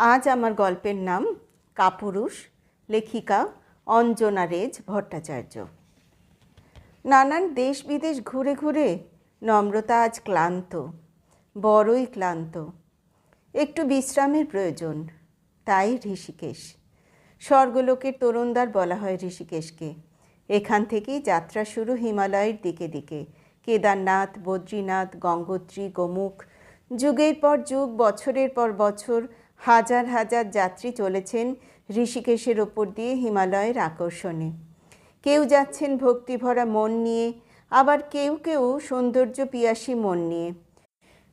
আজ আমার গল্পের নাম কাপুরুষ, লেখিকা অঞ্জনা রেজ ভট্টাচার্য। নানান দেশ বিদেশ ঘুরে ঘুরে নম্রতা আজ ক্লান্ত, বড়ই ক্লান্ত। একটু বিশ্রামের প্রয়োজন, তাই ঋষিকেশ। স্বর্গলোকের তরুণদার বলা হয় ঋষিকেশকে। এখান থেকেই যাত্রা শুরু হিমালয়ের দিকে দিকে। কেদারনাথ, বদ্রীনাথ, গঙ্গোত্রী, গোমুখ। যুগের পর যুগ, বছরের পর বছর হাজার হাজার যাত্রী চলেছেন ঋষিকেশের ওপর দিয়ে হিমালয়ের আকর্ষণে। কেউ যাচ্ছেন ভক্তিভরা মন নিয়ে, আবার কেউ কেউ সৌন্দর্য পিয়াসী মন নিয়ে।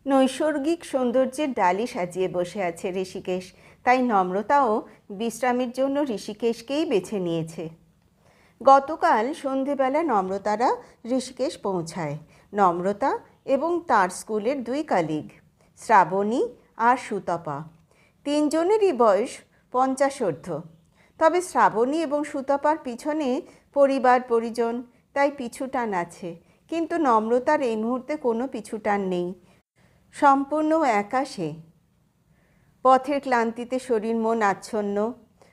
নৈসর্গিক সৌন্দর্যের ডালি সাজিয়ে বসে আছে ঋষিকেশ, তাই নম্রতাও বিশ্রামের জন্য ঋষিকেশকেই বেছে নিয়েছে। গতকাল সন্ধেবেলা নম্রতারা ঋষিকেশ পৌঁছায়। নম্রতা এবং তার স্কুলের দুই কালিগ শ্রাবণী আর সুতপা। তিনজনেরই বয়স পঞ্চাশোর্ধ্ব তবে শ্রাবণী এবং সুতপার পিছনে পরিবার, পরিজন, তাই পিছুটান আছে। কিন্তু নম্রতার এই মুহূর্তে কোনো পিছুটান নেই। সম্পূর্ণ একা সে। পথের ক্লান্তিতে শরীর মন আচ্ছন্ন।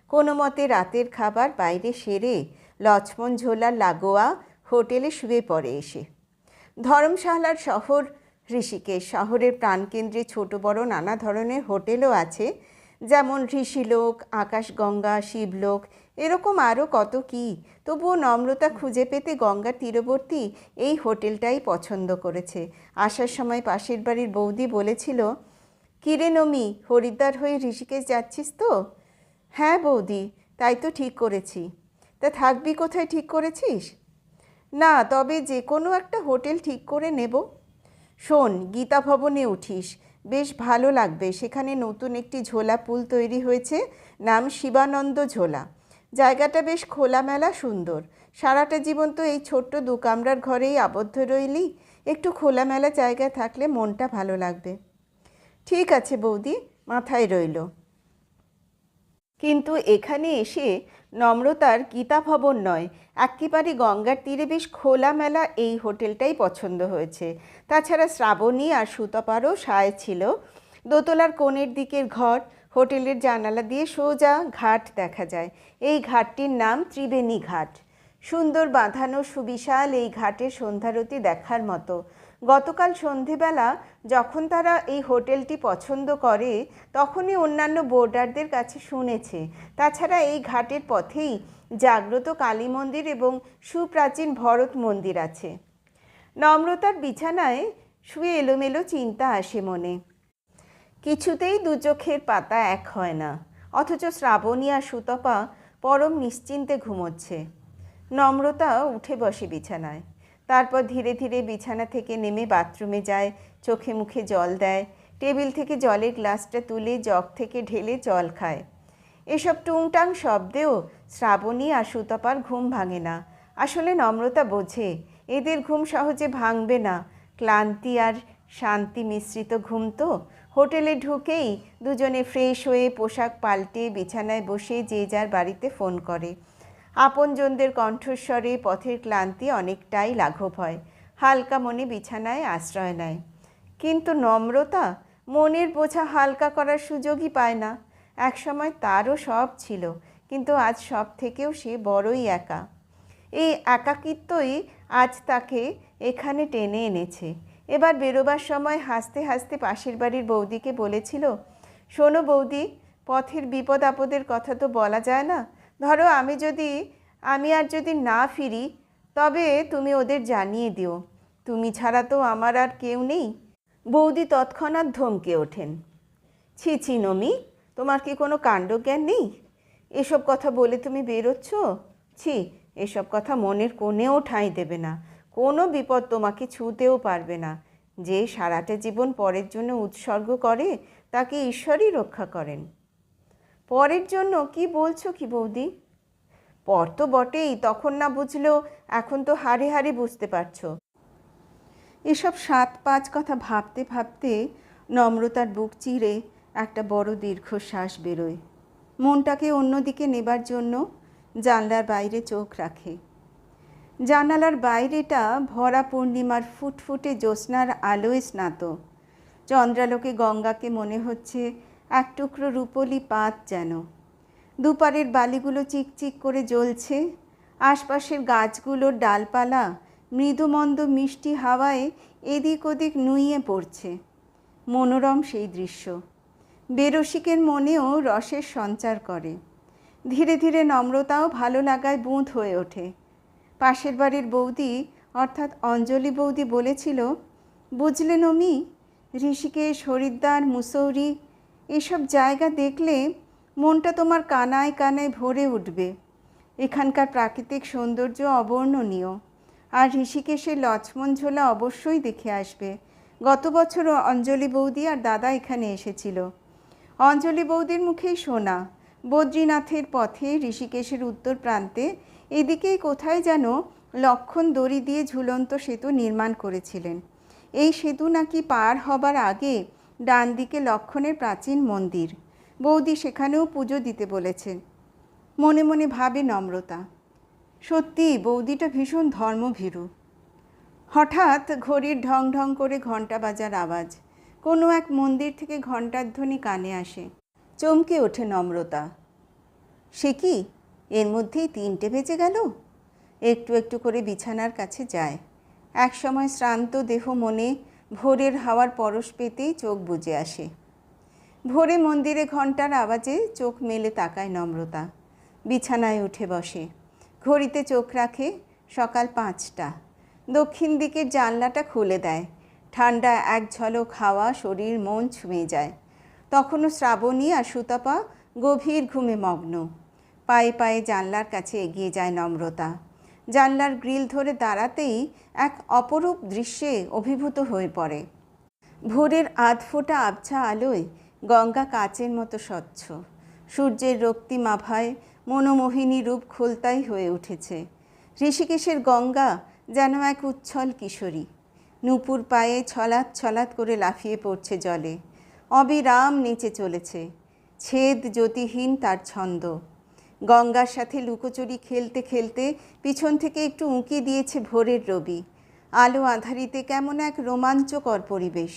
কোনো মতে রাতের খাবার বাইরে সেরে লক্ষ্মণ ঝোলার লাগোয়া হোটেলে শুয়ে পড়ে এসে। ধর্মশালার শহর ঋষিকেশ শহরের প্রাণকেন্দ্রে ছোট বড় নানা ধরনের হোটেলও আছে, যেমন ঋষিলোক, আকাশগঙ্গা, শিবলোক, এরকম আরও কত কি। তবুও নম্রতা খুঁজে পেতে গঙ্গার তীরবর্তী এই হোটেলটাই পছন্দ করেছে। আসার সময় পাশের বাড়ির বৌদি বলেছিল, কিরে নমি, হরিদ্বার হয়ে ঋষিকেশ যাচ্ছিস তো? হ্যাঁ বৌদি, তাই তো ঠিক করেছি। তা থাকবি কোথায় ঠিক করেছিস? না, তবে যে কোনো একটা হোটেল ঠিক করে নেব। শোন গীতা ভবনে উঠিস। বেশ ভালো লাগবে। সেখানে নতুন একটি ঝোলা পুল তৈরি হয়েছে, নাম শিবানন্দ ঝোলা। জায়গাটা বেশ খোলামেলা সুন্দর। সারাটা জীবন তো এই ছোট্ট দু কামরার ঘরেই আবদ্ধ রইলি। একটু খোলামেলা জায়গায় থাকলে মনটা ভালো লাগবে। ঠিক আছে বৌদি, মাথায় রইল। কিন্তু এখানে এসে নম্রতার গীতা ভবন নয়, একেবারে গঙ্গার তীরে বেশ খোলামেলা এই হোটেলটাই পছন্দ হয়েছে। তাছাড়া শ্রাবণী আর সুতপারও সায় ছিল। দোতলার কোণের দিকের ঘর, হোটেলের জানালা দিয়ে সোজা ঘাট দেখা যায়। এই ঘাটটির নাম ত্রিবেণী ঘাট। সুন্দর বাঁধানো সুবিশাল এই ঘাটের সন্ধ্যারতি দেখার মতো। গতকাল সন্ধেবেলা যখন তারা এই হোটেলটি পছন্দ করে, তখনই অন্যান্য বোর্ডারদের কাছে শুনেছে। তাছাড়া এই ঘাটের পথেই জাগ্রত কালী মন্দির এবং সুপ্রাচীন ভরত মন্দির আছে। নম্রতার বিছানায় শুয়ে এলোমেলো চিন্তা আসে মনে। কিছুতেই দু চোখের পাতা এক হয় না, অথচ শ্রাবণী আর সুতপা পরম নিশ্চিন্তে ঘুমোচ্ছে। নম্রতা উঠে বসে বিছানায়। তারপর ধীরে ধীরে বিছানা থেকে নেমে বাথরুমে যায়, চোখে মুখে জল দেয়, টেবিল থেকে জলের গ্লাসটা তুলে জগ থেকে ঢেলে জল খায়। এসব টুংটাং শব্দেও শ্রাবণী আর সুতপার ঘুম ভাঙে না। আসলে নম্রতা বোঝে, এদের ঘুম সহজে ভাঙবে না। ক্লান্তি আর শান্তি মিশ্রিত ঘুম তো। হোটেলে ঢুকেই দুজনে ফ্রেশ হয়ে পোশাক পাল্টে বিছানায় বসে যে যার বাড়িতে ফোন করে। আপনজনদের কণ্ঠস্বরে পথের ক্লান্তি অনেকটাই লাঘব হয়। হালকা মনে বিছানায় আশ্রয় নেয়। কিন্তু নম্রতা, মনের বোঝা হালকা করার সুযোগই পায় না। একসময় তারও সব ছিল, কিন্তু আজ সব থেকেও সে বড়ই একা। এই একাকিত্বই আজ তাকে এখানে টেনে এনেছে। এবার বেরোবার সময় হাসতে হাসতে পাশের বাড়ির বৌদিকে বলেছিল, শোনো বৌদি, পথের বিপদ আপদের কথা তো বলা যায় না। ধরো আমি যদি, আমি আর যদি না ফিরি, তবে তুমি ওদের জানিয়ে দিও। তুমি ছাড়া তো আমার আর কেউ নেই। বৌদি তৎক্ষণাৎ ধমকে ওঠেন। ছি ছি, নমি, তোমার কি কোনো কাণ্ডজ্ঞান নেই? এসব কথা বলে তুমি বেরোচ্ছ? ছি, এসব কথা মনের কোণেও ঠাঁই দেবে না। কোনো বিপদ তোমাকে ছুঁতেও পারবে না। যে সারাটা জীবন পরের জন্য উৎসর্গ করে, তাকে ঈশ্বরই রক্ষা করেন। পরের জন্য কি বলছো কি বৌদি? পর তো বটেই, তখন না বুঝলেও এখন তো হারে হারে বুঝতে পারছ। এসব সাত পাঁচ কথা ভাবতে ভাবতে নম্রতার বুক চিরে একটা বড় দীর্ঘশ্বাস বেরোয়। মনটাকে অন্যদিকে নেবার জন্য জানলার বাইরে চোখ রাখে। জানালার বাইরেটা ভরা পূর্ণিমার ফুটফুটে জ্যোৎস্নার আলোয় স্নাত। চন্দ্রালোকে গঙ্গাকে মনে হচ্ছে এক টুকরো রূপলি পাত যেন। দুপারের বালিগুলো চিকচিক করে জ্বলছে। আশপাশের গাছগুলোর ডালপালা মৃদুমন্দ মিষ্টি হাওয়ায় এদিক ওদিক নুইয়ে পড়ছে। মনোরম সেই দৃশ্য। বেরসিকের মনেও রসের সঞ্চার করে। ধীরে ধীরে নম্রতাও ভালো লাগায় বুঁদ হয়ে ওঠে। পাশের বাড়ির বৌদি, অর্থাৎ অঞ্জলি বৌদি বলেছিল বুঝলেন অমি ঋষিকেশ, হরিদ্বার, মুসৌরি এসব জায়গা দেখলে মনটা তোমার কানায় কানায় ভরে উঠবে। এখানকার প্রাকৃতিক সৌন্দর্য অবর্ণনীয়। আর ঋষিকেশের লক্ষ্মণ ঝোলা অবশ্যই দেখে আসবে। গত বছরও অঞ্জলি বৌদি আর দাদা এখানে এসেছিল। অঞ্জলি বৌদির মুখেই শোনা বদ্রীনাথের পথে ঋষিকেশের উত্তর প্রান্তে এদিকেই কোথায় যেন লক্ষণ দড়ি দিয়ে ঝুলন্ত সেতু নির্মাণ করেছিলেন। এই সেতু নাকি পার হবার আগে ডান দিকে লক্ষণের প্রাচীন মন্দির। বৌদি সেখানেও পুজো দিতে বলেছেন মনে মনে ভাবে নম্রতা। সত্যি, বৌদিটা ভীষণ ধর্মভীরু। হঠাৎ ঘড়ির ঢং ঢং করে ঘণ্টা বাজার আওয়াজ। কোনো এক মন্দির থেকে ঘণ্টার ধ্বনি কানে আসে। চমকে ওঠে নম্রতা। সে কি? এর মধ্যেই তিনটে বেজে গেল? একটু একটু করে বিছানার কাছে যায়। এক সময় শ্রান্ত দেহ মনে ভোরের হাওয়ার পরশ পেতেই চোখ বুজে আসে। ভোরে মন্দিরে ঘণ্টার আওয়াজে চোখ মেলে তাকায় নম্রতা। বিছানায় উঠে বসে। ঘড়িতে চোখ রাখে সকাল পাঁচটা। দক্ষিণ দিকের জানলাটা খুলে দেয়। ঠান্ডা এক ঝলক হাওয়া শরীর মন ছুঁয়ে যায়। তখনও শ্রাবণী আর সুতপা গভীর ঘুমে মগ্ন। পায়ে পায়ে জানলার কাছে এগিয়ে যায় নম্রতা। জানলার গ্রিল ধরে দাঁড়াতেই এক অপরূপ দৃশ্যে অভিভূত হয়ে পড়ে। ভোরের আধফোঁটা আবছা আলোয় গঙ্গা কাচের মতো স্বচ্ছ। সূর্যের রক্তিম আভায় মনোমোহিনী রূপ খোলতাই হয়ে উঠেছে। ঋষিকেশের গঙ্গা যেন এক উচ্ছল কিশোরী। নূপুর পায়ে ছলাৎ ছলাৎ করে লাফিয়ে পড়ছে জলে। অবিরাম নেচে চলেছে। ছেদ জ্যোতিহীন তার ছন্দ। গঙ্গার সাথে লুকোচুরি খেলতে খেলতে পিছন থেকে একটু উঁকি দিয়েছে ভোরের রবি। আলো আধারিতে কেমন এক রোমাঞ্চকর পরিবেশ।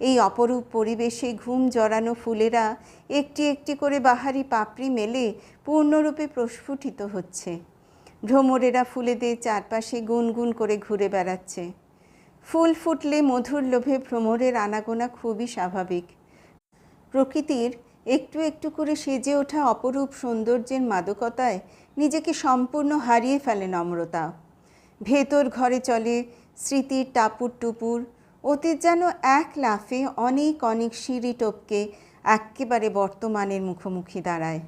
এই অপরূপ পরিবেশে ঘুম জড়ানো ফুলেরা একটি একটি করে বাহারি পাপড়ি মেলে পূর্ণরূপে প্রস্ফুটিত হচ্ছে। ভ্রমরেরা ফুলেদের চারপাশে গুনগুন করে ঘুরে বেড়াচ্ছে। ফুল ফুটলে মধুর লোভে ভ্রমরের আনাগোনা খুবই স্বাভাবিক। প্রকৃতির একটু একটু করে সেজে ওঠা অপরূপ সৌন্দর্যের মাদকতায় নিজেকে সম্পূর্ণ হারিয়ে ফেলে নম্রতা। ভেতর ঘরে চলে স্মৃতির টাপুর টুপুর, অতীত যেন এক লাফে অনেক অনেক সিঁড়ি টপকে একেবারে বর্তমানের মুখোমুখি দাঁড়ায়।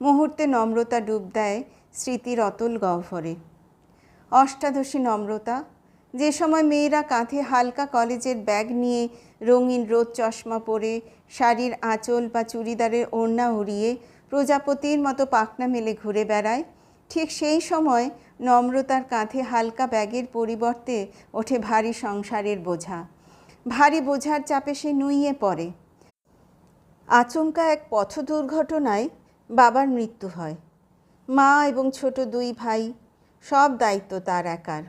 মুহূর্তে নম্রতা ডুব দেয় স্মৃতির অতল গহ্বরে। অষ্টাদশী নম্রতা যে সময় মেয়েরা কাঁধে হালকা কলেজের ব্যাগ নিয়ে রঙিন রোদ চশমা পরে শাড়ির আঁচল বা চুড়িদারের ওড়না উড়িয়ে প্রজাপতির মতো পাখনা মেলে ঘুরে বেড়ায়, ঠিক সেই সময় নম্রতার কাঁধে হালকা ব্যাগের পরিবর্তে ওঠে ভারী সংসারের বোঝা। ভারী বোঝার চাপে সে নুইয়ে পড়ে। আচমকা এক পথ দুর্ঘটনায় বাবার মৃত্যু হয়। মা এবং ছোট দুই ভাই সব দায়িত্ব তার একার।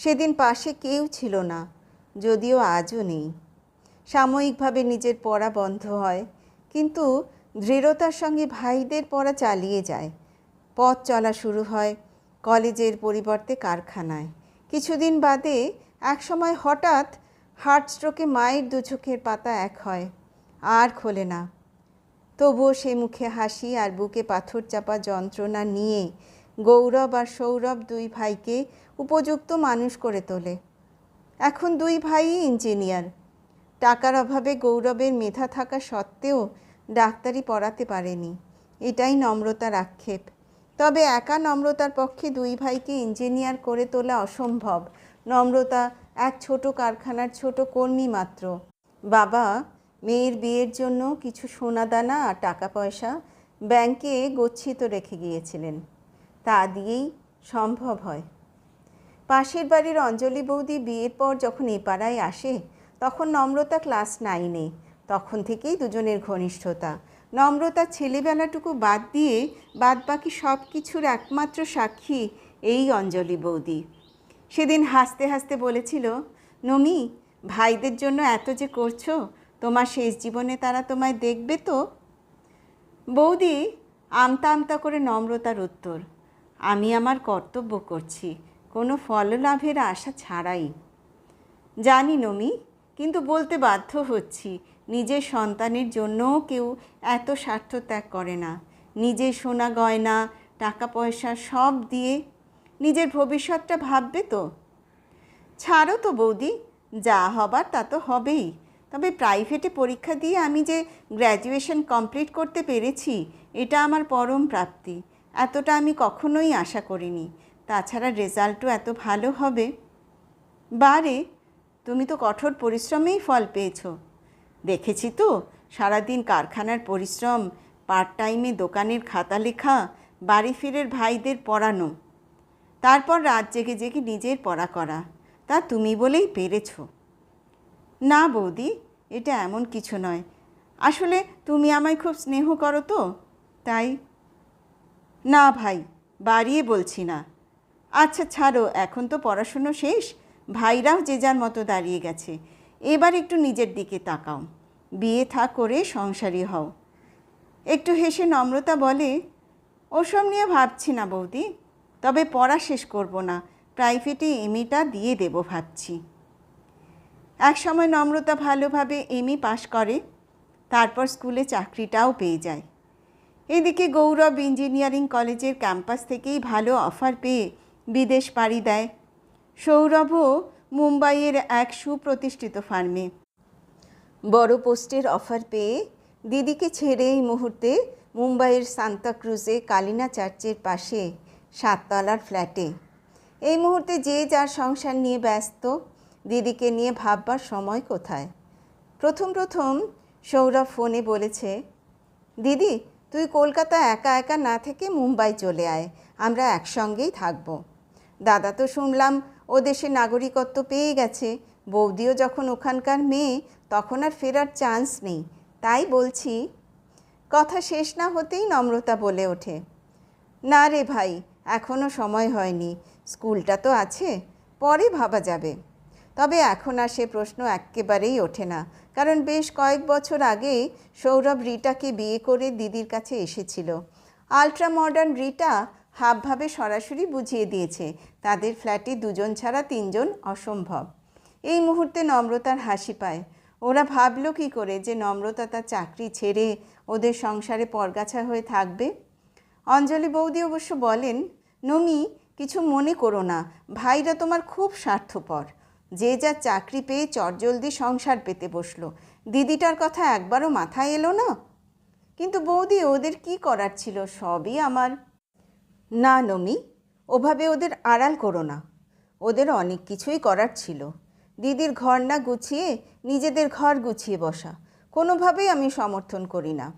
সেদিন পাশে কেউ ছিল না, যদিও আজও নেই। সাময়িকভাবে নিজের পড়া বন্ধ হয়, কিন্তু দৃঢ়তার সঙ্গে ভাইদের পড়া চালিয়ে যায়। পথ চলা শুরু হয় কলেজের পরিবর্তে কারখানায়। কিছুদিন বাদে এক সময় হঠাৎ হার্ট স্ট্রোকে মায়ের দু চোখের পাতা এক হয়, আর খোলে না। তবুও সে মুখে হাসি আর বুকে পাথর চাপা যন্ত্রণা নিয়ে গৌরব আর সৌরভ দুই ভাইকে উপযুক্ত মানুষ করে তোলে। এখন দুই ভাই ইঞ্জিনিয়ার। টাকার অভাবে গৌরবের মেধা থাকা সত্ত্বেও ডাক্তারি পড়াতে পারেনি। এটাই নম্রতার আক্ষেপ। তবে একা নম্রতার পক্ষে দুই ভাইকে ইঞ্জিনিয়ার করে তোলা অসম্ভব। নম্রতা এক ছোট কারখানার ছোট কর্মী মাত্র। বাবা, মেয়ের বিয়ের জন্য কিছু সোনাদানা আর টাকা পয়সা ব্যাংকে গচ্ছিত রেখে গিয়েছিলেন। তা দিয়েই সম্ভব হয়। পাশের বাড়ির অঞ্জলি বৌদি বিয়ের পর যখন এ পাড়ায় আসে, তখন নম্রতা ক্লাস নাইনে। তখন থেকেই দুজনের ঘনিষ্ঠতা। নম্রতা ছেলেবেলাটুকু বাদ দিয়ে বাদ বাকি সব কিছুর একমাত্র সাক্ষী এই অঞ্জলি বৌদি। সেদিন হাসতে হাসতে বলেছিল, নমি, ভাইদের জন্য এত যে করছ, তোমার শেষ জীবনে তারা তোমায় দেখবে তো? বৌদি আমতা আমতা করে নম্রতার উত্তর আমি আমার কর্তব্য করছি। কোনো ফললাভের আশা ছাড়াই। জানি নমি, কিন্তু বলতে বাধ্য হচ্ছি, নিজের সন্তানের জন্যও কেউ এত স্বার্থ ত্যাগ করে না। নিজের সোনা গয়না টাকা পয়সা সব দিয়ে নিজের ভবিষ্যৎটা ভাববে তো? ছাড়ো তো বৌদি, যা হবার তা তো হবেই। তবে প্রাইভেটে পরীক্ষা দিয়ে আমি যে গ্র্যাজুয়েশন কমপ্লিট করতে পেরেছি, এটা আমার পরম প্রাপ্তি। এতটা আমি কখনোই আশা করিনি। তাছাড়া রেজাল্টও এত ভালো হবে। বারে, তুমি তো কঠোর পরিশ্রমেই ফল পেয়েছ। দেখেছি তো, সারাদিন কারখানার পরিশ্রম পার্ট টাইমে দোকানের খাতা লেখা, বাড়ি ফিরের ভাইদের পড়ানো। তারপর রাত জেগে জেগে নিজের পড়া করা। তা তুমি বলেই পেরেছ। না বৌদি, এটা এমন কিছু নয়। আসলে তুমি আমায় খুব স্নেহ করো তো, তাই না ভাই, বাড়িয়ে বলছি না। আচ্ছা ছাড়ো, এখন তো পড়াশুনো শেষ। ভাইরাও যে যার মতো দাঁড়িয়ে গেছে। এবার একটু নিজের দিকে তাকাও। বিয়ে থা করে সংসারী হও। একটু হেসে নম্রতা বলে, ওসব নিয়ে ভাবছি না বৌদি। তবে পড়া শেষ করব না। প্রাইভেটে এমিটা দিয়ে দেব ভাবছি। এক সময় নম্রতা ভালোভাবে এমই পাশ করে। তারপর স্কুলে চাকরিটাও পেয়ে যায়। এদিকে গৌরব ইঞ্জিনিয়ারিং কলেজের ক্যাম্পাস থেকেই ভালো অফার পেয়ে বিদেশ পাড়ি দেয়। সৌরভও মুম্বাইয়ের এক সুপ্রতিষ্ঠিত ফার্মে। বড় পোস্টের অফার পেয়ে দিদিকে ছেড়ে এই মুহূর্তে মুম্বাইয়ের সান্তাক্রুজে কালিনা চার্চের পাশে সাততলার ফ্ল্যাটে। এই মুহূর্তে যে যার সংসার নিয়ে ব্যস্ত, দিদিকে নিয়ে ভাববার সময় কোথায়? প্রথম প্রথম সৌরভ ফোনে বলেছে, দিদি তুই কলকাতা একা একা না থেকে মুম্বাই চলে আয়, আমরা একসঙ্গেই থাকব। দাদা তো শুনলাম ও দেশে নাগরিকত্ব পেয়ে গেছে, বৌদিও যখন ওখানকার মেয়ে, তখন আর ফেরার চান্স নেই। তাই বলছি, কথা শেষ না হতেই নম্রতা বলে ওঠে। না রে ভাই এখনও সময় হয়নি, স্কুলটা তো আছে, পরে ভাবা যাবে। তবে এখন আর সে প্রশ্ন একেবারেই ওঠে না। কারণ বেশ কয়েক বছর আগে সৌরভ রিটাকে বিয়ে করে দিদির কাছে এসেছিল। আলট্রা মডার্ন রিটা হাবভাবে সরাসরি বুঝিয়ে দিয়েছে, তাদের ফ্ল্যাটে দুজন ছাড়া তিনজন অসম্ভব। এই মুহূর্তে নম্রতার হাসি পায়। ওরা ভাবলো কি করে যে নম্রতা তার চাকরি ছেড়ে ওদের সংসারে পরগাছা হয়ে থাকবে? অঞ্জলি বৌদি অবশ্য বলেন, নমি, কিছু মনে করো না। ভাইরা তোমার খুব স্বার্থপর। যে যা চাকরি পেয়ে চটজলদি সংসার পেতে বসল। দিদিটার কথা একবারও মাথায় এলো না? কিন্তু বৌদি, ওদের কি করার ছিল? সবই আমার। না নমি, ওভাবে ওদের আড়াল করো না। ওদের অনেক কিছুই করার ছিল। দিদির ঘর না গুছিয়ে নিজেদের ঘর গুছিয়ে বসা, কোনোভাবেই আমি সমর্থন করি না।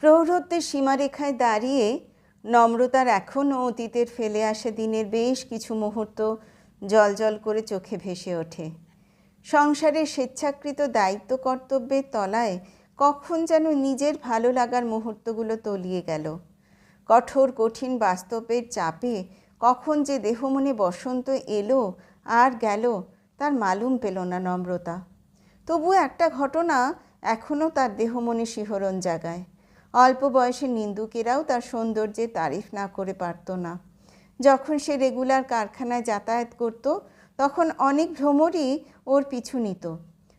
প্রৌঢ়ত্বের সীমারেখায় দাঁড়িয়ে নম্রতার এখনও অতীতের ফেলে আসে দিনের বেশ কিছু মুহূর্ত জল জল করে চোখে ভেসে ওঠে। সংসারের স্বেচ্ছাকৃত দায়িত্ব কর্তব্যের তলায় কখন যেন নিজের ভালো লাগার মুহূর্তগুলো তলিয়ে গেল। কঠোর কঠিন বাস্তবের চাপে কখন যে দেহমনে বসন্ত এলো আর গেল তার মালুম পেল না নম্রতা। তবু একটা ঘটনা এখনও তার দেহমনে শিহরণ জাগায়। অল্প বয়সে নিন্দুকেরাও তার সৌন্দর্যের তারিফ না করে পারত না। যখন সে রেগুলার কারখানায় যাতায়াত করত, তখন অনেক ভ্রমরই ওর পিছু নিত।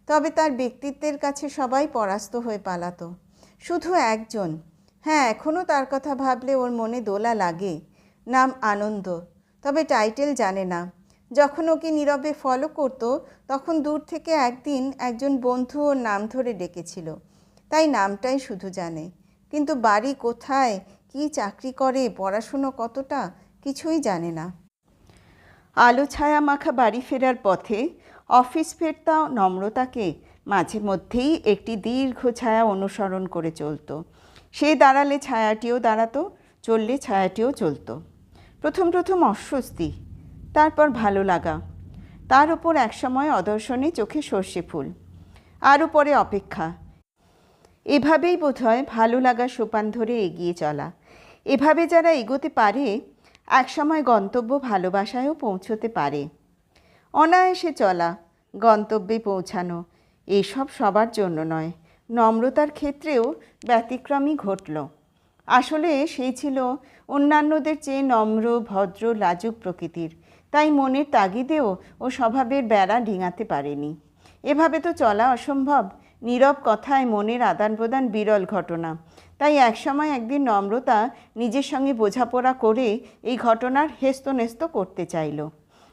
তবে তার ব্যক্তিত্বের কাছে সবাই পরাস্ত হয়ে পালাতো। শুধু একজন। হ্যাঁ এখনও তার কথা ভাবলে ওর মনে দোলা লাগে। নাম আনন্দ। তবে টাইটেল জানে না। যখন ওকে নীরবে ফলো করত, তখন দূর থেকে একদিন একজন বন্ধু ওর নাম ধরে ডেকেছিল। তাই নামটাই শুধু জানে। কিন্তু বাড়ি কোথায়, কি চাকরি করে, পড়াশুনো কতটা কিছুই জানে না। আলো ছায়া মাখা বাড়ি ফেরার পথে অফিস ফেরতা নম্রতাকে মাঝে মধ্যেই একটি দীর্ঘ ছায়া অনুসরণ করে চলতো। সে দাঁড়ালে ছায়াটিও দাঁড়াতো, চললে ছায়াটিও চলতো। প্রথম প্রথম অস্বস্তি, তারপর ভালো লাগা। তার ওপর একসময় অদর্শনে চোখে সর্ষে ফুল। আরও পরে অপেক্ষা। এভাবেই বোধহয় ভালো লাগা সোপান ধরে এগিয়ে চলা। এভাবে যারা এগোতে পারে একসময় গন্তব্য ভালোবাসায়ও পৌঁছতে পারে। অনায়াসে চলা, গন্তব্যে পৌঁছানো, এসব সবার জন্য নয়, নম্রতার ক্ষেত্রেও ব্যতিক্রমই ঘটল। আসলে সেই ছিল অন্যান্যদের চেয়ে নম্র, ভদ্র, লাজুক প্রকৃতির। তাই মনের তাগিদেও ও স্বভাবের বেড়া ডিঙাতে পারেনি। এভাবে তো চলা অসম্ভব, নীরব কথায় মনের আদান প্রদান বিরল ঘটনা। তাই একসময় একদিন নম্রতা নিজের সঙ্গে বোঝাপড়া করে এই ঘটনার হেস্তনেস্ত করতে চাইল।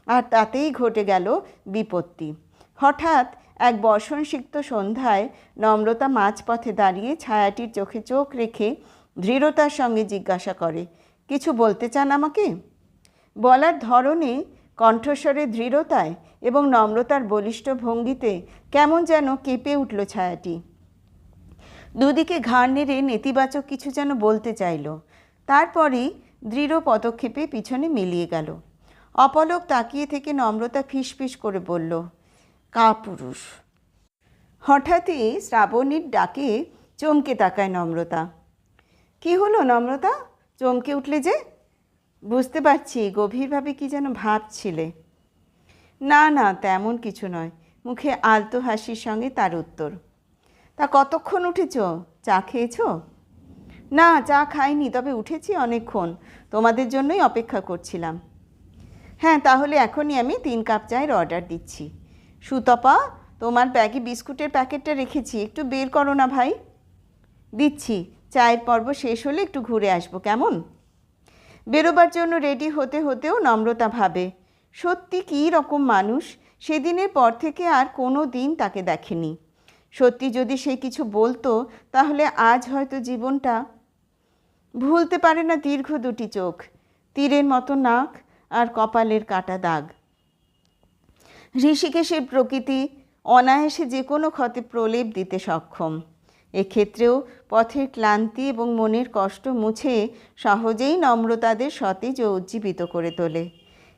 আর তাতেই ঘটে গেল বিপত্তি। হঠাৎ এক বর্ষণসিক্ত সন্ধ্যায় নম্রতা মাঝপথে দাঁড়িয়ে ছায়াটির চোখে চোখ রেখে দৃঢ়তার সঙ্গে জিজ্ঞাসা করে, কিছু বলতে চান আমাকে? বলার ধরনে কণ্ঠস্বরে দৃঢ়তায় এবং নম্রতার বলিষ্ঠ ভঙ্গিতে কেমন যেন কেঁপে উঠল ছায়াটি। দুদিকে ঘাড় নেড়ে নেতিবাচক কিছু যেন বলতে চাইল। তারপরেই দৃঢ় পদক্ষেপে পিছনে মিলিয়ে গেল। অপলক তাকিয়ে থেকে নম্রতা ফিসফিস করে বলল, কাপুরুষ। হঠাৎই শ্রাবণীর ডাকে চমকে তাকায় নম্রতা। কি হলো নম্রতা? চমকে উঠলে যে? বুঝতে পারছি, গভীরভাবে কি যেন ভাবছিলে? না না, তেমন কিছু নয়। মুখে আলতো হাসির সঙ্গে তার উত্তর তা কতক্ষণ উঠেছ? চা খেয়েছ? না, চা খাইনি, তবে উঠেছি অনেকক্ষণ। তোমাদের জন্যই অপেক্ষা করছিলাম। হ্যাঁ তাহলে এখনই আমি তিন কাপ চায়ের অর্ডার দিচ্ছি। সুতপা, তোমার ব্যাগে বিস্কুটের প্যাকেটটা রেখেছি। একটু বের করো না ভাই। দিচ্ছি। চায়ের পর্ব শেষ হলে একটু ঘুরে আসব, কেমন? বেরোবার জন্য রেডি হতে হতেও নম্রতা ভাবে। সত্যি কী রকম মানুষ? সেদিনের পর থেকে আর কোনো দিন তাকে দেখেনি। সত্যি যদি সে কিছু বলতো, তাহলে আজ হয়তো জীবনটা ভুলতে পারে না দীর্ঘ দুটি চোখ, তীরের মতো নাক আর কপালের কাটা দাগ। ঋষিকেশের প্রকৃতি অনায়াসে যে কোনো ক্ষতে প্রলেপ দিতে সক্ষম। এক্ষেত্রেও পথের ক্লান্তি এবং মনের কষ্ট মুছে সহজেই নম্রতাদের সতেজ ও উজ্জীবিত করে তোলে।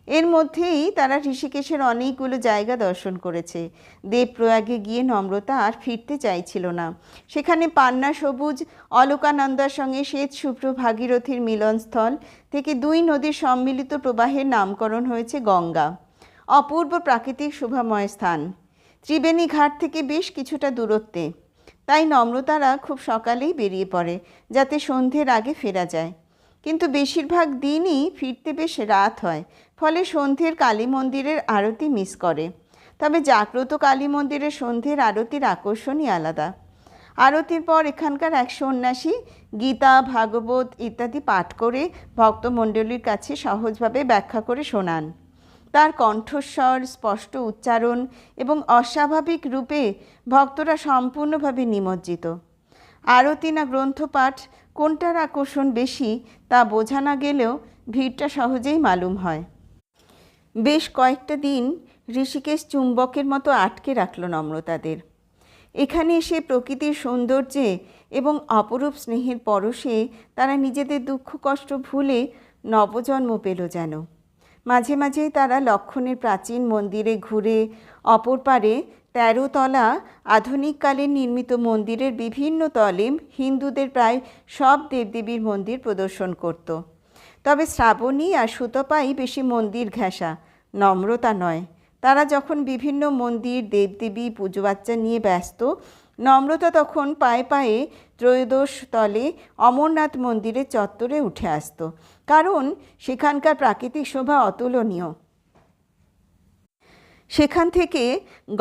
এর মধ্যেই তারা ঋষিকেশের অনেকগুলো জায়গা দর্শন করেছে। দেবপ্রয়াগে গিয়ে নম্রতা আর ফিরতে চাইছিল না। সেখানে পান্না সবুজ, অলোকানন্দার সঙ্গে শ্বেত শুভ্র ভাগীরথীর মিলনস্থল থেকে দুই নদীর সম্মিলিত প্রবাহের নামকরণ হয়েছে গঙ্গা, অপূর্ব প্রাকৃতিক শোভাময় স্থান। ত্রিবেণী ঘাট থেকে বেশ কিছুটা দূরত্বে। তাই নম্রতারা খুব সকালেই বেরিয়ে পড়ে, যাতে সন্ধ্যের আগে ফেরা যায়। কিন্তু বেশিরভাগ দিনই ফিরতে বেশ রাত হয় ফলে সন্ধ্যের কালী মন্দিরের আরতি মিস করে। তবে জাগ্রত কালী মন্দিরের সন্ধ্যের আরতির আকর্ষণই আলাদা। আরতির পর এখানকার এক সন্ন্যাসী গীতা, ভাগবত ইত্যাদি পাঠ করে ভক্তমণ্ডলীর কাছে সহজভাবে ব্যাখ্যা করে শোনান। তার কণ্ঠস্বর, স্পষ্ট উচ্চারণ এবং অস্বাভাবিক রূপে ভক্তরা সম্পূর্ণভাবে নিমজ্জিত। আরতি না গ্রন্থপাঠ কোনটার আকর্ষণ বেশি তা বোঝা না গেলেও ভিড়টা সহজেই মালুম হয়। বেশ কয়েকটা দিন ঋষিকেশ চুম্বকের মতো আটকে রাখল নম্রতাদের। এখানে এসে প্রকৃতির সৌন্দর্যে এবং অপরূপ স্নেহের পরশে তারা নিজেদের দুঃখ কষ্ট ভুলে নবজন্ম পেল যেন। মাঝে মাঝেই তারা লক্ষণের প্রাচীন মন্দিরে ঘুরে, অপর পারে তেরো তলা আধুনিককালে নির্মিত মন্দিরের বিভিন্ন তলে হিন্দুদের প্রায় সব দেবদেবীর মন্দির প্রদর্শন করত। তবে শ্রাবণী আর সুতপাই বেশি মন্দির ঘেঁষা, নম্রতা নয়। তারা যখন বিভিন্ন মন্দির, দেবদেবী পুজো বাচ্চা নিয়ে ব্যস্ত, নম্রতা তখন পায়ে পায়ে ত্রয়োদশ তলে অমরনাথ মন্দিরের চত্বরে উঠে আসত। কারণ সেখানকার প্রাকৃতিক শোভা অতুলনীয়। সেখান থেকে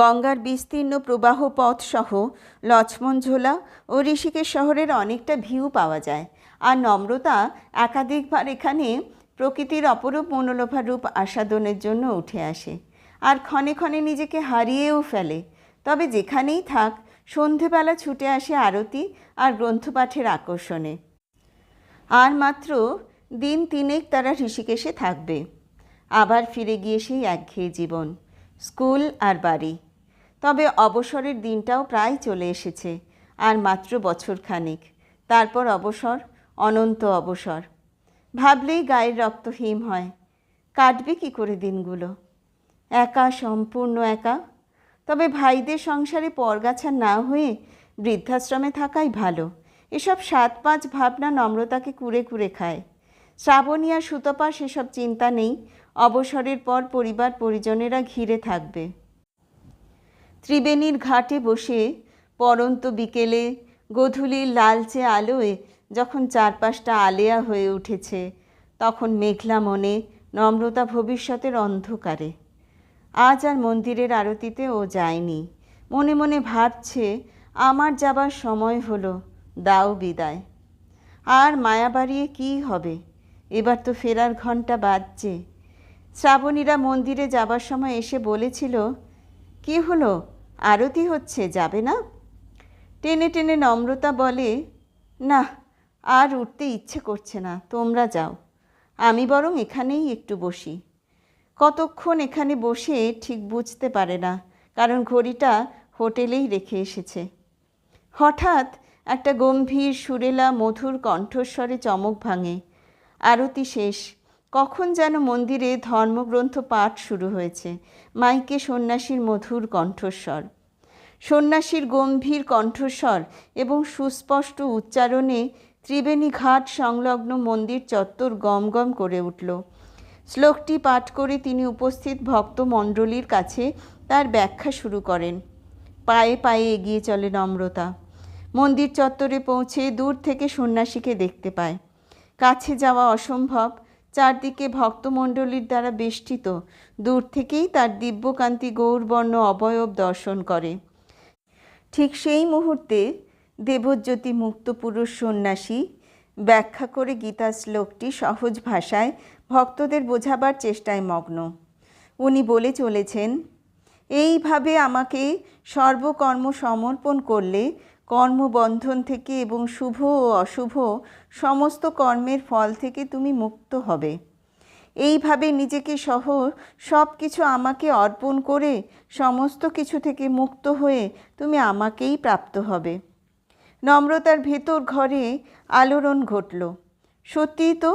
গঙ্গার বিস্তীর্ণ প্রবাহ পথ সহ লক্ষ্মণঝোলা ও ঋষিকেশ শহরের অনেকটা ভিউ পাওয়া যায়। আর নম্রতা একাধিকবার এখানে প্রকৃতির অপরূপ মনোলোভা রূপ আস্বাদনের জন্য উঠে আসে। আর ক্ষণে ক্ষণে নিজেকে হারিয়েও ফেলে। তবে যেখানেই থাক, সন্ধেবেলা ছুটে আসে আরতি আর গ্রন্থপাঠের আকর্ষণে। আর মাত্র দিন তিনেক তারা ঋষিকেশে থাকবে। আবার ফিরে গিয়ে সেই একঘেয়ে জীবন, স্কুল আর বাড়ি। তবে অবসরের দিনটাও প্রায় চলে এসেছে, আর মাত্র বছর খানেক তারপর অবসর অনন্ত অবসর। ভাবলেই গায়ের রক্ত হিম হয়। কাটবে কি করে দিনগুলো? একা, সম্পূর্ণ একা? তবে ভাইদের সংসারে পরগাছা না হয়ে বৃদ্ধাশ্রমে থাকাই ভালো। এসব সাত পাঁচ ভাবনা নম্রতাকে কুড়ে কুড়ে খায়। শ্রাবণী আর সুতপা সেসব চিন্তা নেই। অবসরের পর পরিবার পরিজনেরা ঘিরে থাকবে। ত্রিবেণীর ঘাটে বসে পরন্ত বিকেলে গধূলির লালচে আলোয় যখন চারপাশটা আলেয়া হয়ে উঠেছে, তখন মেঘলা মনে নম্রতা ভবিষ্যতের অন্ধকারে। আজ আর মন্দিরের আরতিতে ও যায়নি। মনে মনে ভাবছে, আমার যাবার সময় হলো, দাও বিদায়। আর মায়া বাড়িয়ে কী হবে? এবার তো ফেরার ঘণ্টা বাজছে। শ্রাবণীরা মন্দিরে যাবার সময় এসে বলেছিল, কি হলো? আরতি হচ্ছে, যাবে না? টেনে টেনে নম্রতা বলে, না আর উঠতে ইচ্ছে করছে না, তোমরা যাও। আমি বরং এখানেই একটু বসি। কতক্ষণ এখানে বসে ঠিক বুঝতে পারে না, কারণ ঘড়িটা হোটেলেই রেখে এসেছে। হঠাৎ একটা গম্ভীর, সুরেলা, মধুর কণ্ঠস্বরে চমক ভাঙে। আরতি শেষ। কখন যেন মন্দিরে ধর্মগ্রন্থ পাঠ শুরু হয়েছে, মাইকে সন্ন্যাসীর মধুর কণ্ঠস্বর। সন্ন্যাসীর গম্ভীর কণ্ঠস্বর এবং সুস্পষ্ট উচ্চারণে ত্রিবেণী ঘাট সংলগ্ন মন্দির চত্বর গম গম করে উঠল। শ্লোকটি পাঠ করে তিনি উপস্থিত ভক্তমণ্ডলীর কাছে তার ব্যাখ্যা শুরু করেন। পায়ে পায়ে এগিয়ে চলে নম্রতা। মন্দির চত্বরে পৌঁছে দূর থেকে সন্ন্যাসীকে দেখতে পায়। কাছে যাওয়া অসম্ভব। চারদিকে ভক্তমণ্ডলীর দ্বারা বেষ্টিত। দূর থেকেই তার দিব্যকান্তি গৌরবর্ণ অবয়ব দর্শন করে। ঠিক সেই মুহূর্তে দেবজ্যোতি মুক্ত পুরুষ সন্ন্যাসী ব্যাখ্যা করে গীতা শ্লোকটি সহজ ভাষায় ভক্তদের বোঝাবার চেষ্টায় মগ্ন। উনি বলে চলেছেন, এইভাবে আমাকে সর্বকর্ম সমর্পণ করলে কর্মবন্ধন থেকে এবং শুভ ও অশুভ সমস্ত কর্মের ফল থেকে তুমি মুক্ত হবে। এইভাবে নিজেকে সহ সব কিছু আমাকে অর্পণ করে সমস্ত কিছু থেকে মুক্ত হয়ে তুমি আমাকেই প্রাপ্ত হবে। নম্রতার ভেতর ঘরে আলোড়ন ঘটল। সত্যিই তো?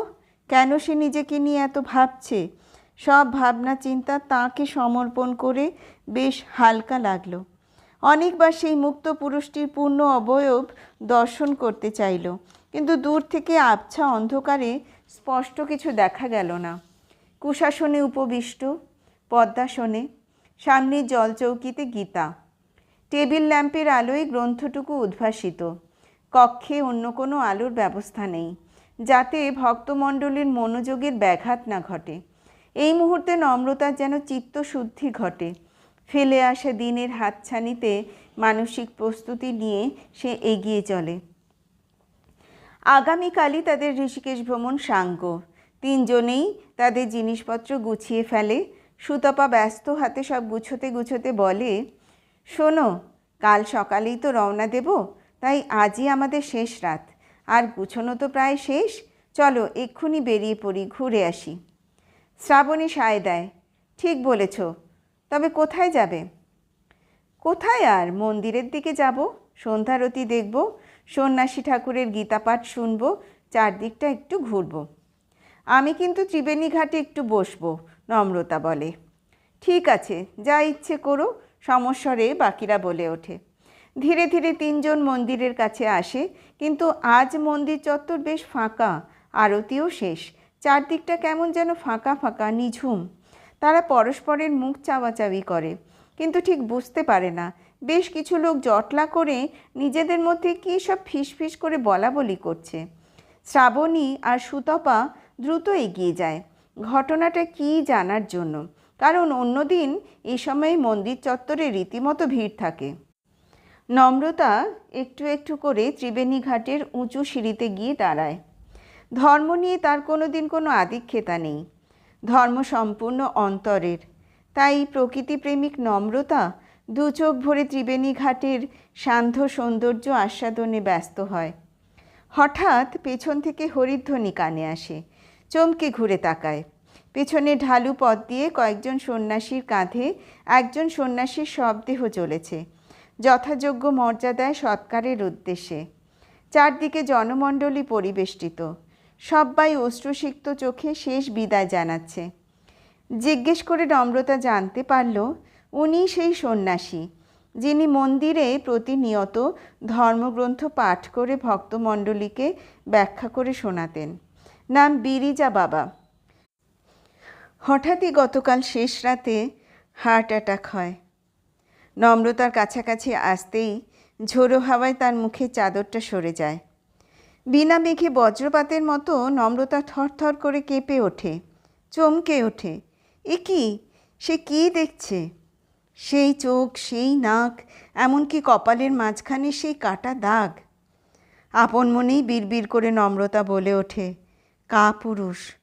কেন সে নিজেকে নিয়ে এত ভাবছে? সব ভাবনা চিন্তা তাকে সমর্পণ করে বেশ হালকা লাগল। অনেকবার সেই মুক্ত পুরুষটির পূর্ণ অবয়ব দর্শন করতে চাইল, কিন্তু দূর থেকে আবছা অন্ধকারে স্পষ্ট কিছু দেখা গেল না। কুশাসনে উপবিষ্ট, পদ্মাসনে, সামনে জলচৌকিতে গীতা। টেবিল ল্যাম্পের আলোয় গ্রন্থটুকু উদ্ভাসিত। কক্ষে অন্য কোনো আলোর ব্যবস্থা নেই, যাতে ভক্তমণ্ডলীর মনোযোগের ব্যাঘাত না ঘটে। এই মুহূর্তে নম্রতার যেন চিত্তশুদ্ধি ঘটে। ফেলে আসা দিনের হাতছানিতে মানসিক প্রস্তুতি নিয়ে সে এগিয়ে চলে। আগামীকালই তাদের ঋষিকেশ ভ্রমণ সাঙ্গ। তিনজনেই তাদের জিনিসপত্র গুছিয়ে ফেলে। সুতপা ব্যস্ত হাতে সব গুছোতে গুছোতে বলে শোনো, কাল সকালেই তো রওনা দেব, তাই আজই আমাদের শেষ রাত। আর গুছোনো তো প্রায় শেষ, চলো এক্ষুনি বেরিয়ে পড়ি, ঘুরে আসি। শ্রাবণী সায় দেয়, ঠিক বলেছ, তবে কোথায় যাবে? কোথায় আর মন্দিরের দিকে যাব? সন্ধ্যারতি দেখব, সন্ন্যাসী ঠাকুরের গীতাপাঠ শুনব, চারদিকটা একটু ঘুরব। আমি কিন্তু ত্রিবেণী ঘাটে একটু বসবো, নম্রতা বলে। ঠিক আছে, যা ইচ্ছে করো সমস্বরে বাকিরা বলে ওঠে। ধীরে ধীরে তিনজন মন্দিরের কাছে আসে, কিন্তু আজ মন্দির চত্বর বেশ ফাঁকা, আরতিও শেষ। চারদিকটা কেমন যেন ফাঁকা ফাঁকা, নিঝুম। তারা পরস্পরের মুখ চাওয়াচাওয়ি করে, কিন্তু ঠিক বুঝতে পারে না, বেশ কিছু লোক জটলা করে নিজেদের মধ্যে কী সব ফিসফিস করে বলা বলি করছে। শ্রাবণী আর সুতপা দ্রুত এগিয়ে যায়, ঘটনাটা কী জানার জন্য। কারণ অন্যদিন এই সময়ে মন্দির চত্বরে রীতিমতো ভিড় থাকে। নম্রতা একটু একটু করে ত্রিবেণী ঘাটের উঁচু সিঁড়িতে গিয়ে দাঁড়ায়। ধর্ম নিয়ে তার কোনো দিন কোনো আদিক্ষেতা নেই। ধর্ম সম্পূর্ণ অন্তরের। তাই প্রকৃতিপ্রেমিক নম্রতা দু চোখ ভরে ত্রিবেণী ঘাটের সান্ধ্য সৌন্দর্য আস্বাদনে ব্যস্ত হয়। হঠাৎ পেছন থেকে হরিধ্বনি কানে আসে। চমকে ঘুরে তাকায়। পেছনে ঢালু পথ দিয়ে কয়েকজন সন্ন্যাসীর কাঁধে একজন সন্ন্যাসীর শবদেহ চলেছে যথাযোগ্য মর্যাদায় সৎকারের উদ্দেশ্যে। চারদিকে জনমণ্ডলী পরিবেষ্টিত। সব্বাই অশ্রুসিক্ত চোখে শেষ বিদায় জানাচ্ছে। জিজ্ঞেস করে নম্রতা জানতে পারল উনি সেই সন্ন্যাসী, যিনি মন্দিরে প্রতিনিয়ত ধর্মগ্রন্থ পাঠ করে ভক্তমণ্ডলীকে ব্যাখ্যা করে শোনাতেন। নাম বিরিজা বাবা। হঠাৎই গতকাল শেষ রাতে হার্ট অ্যাটাক হয়। নম্রতার কাছাকাছি আসতেই ঝোড়ো হাওয়ায় তার মুখে চাদরটা সরে যায়। বিনা মেঘে বজ্রপাতের মতো নম্রতা থরথর করে কেঁপে ওঠে, চমকে ওঠে। এ কি? সে কি দেখছে? সেই চোখ, সেই নাক, এমনকি কপালের মাঝখানে সেই কাটা দাগ। আপন মনেই বিড়বিড় করে নম্রতা বলে ওঠে, কা পুরুষ?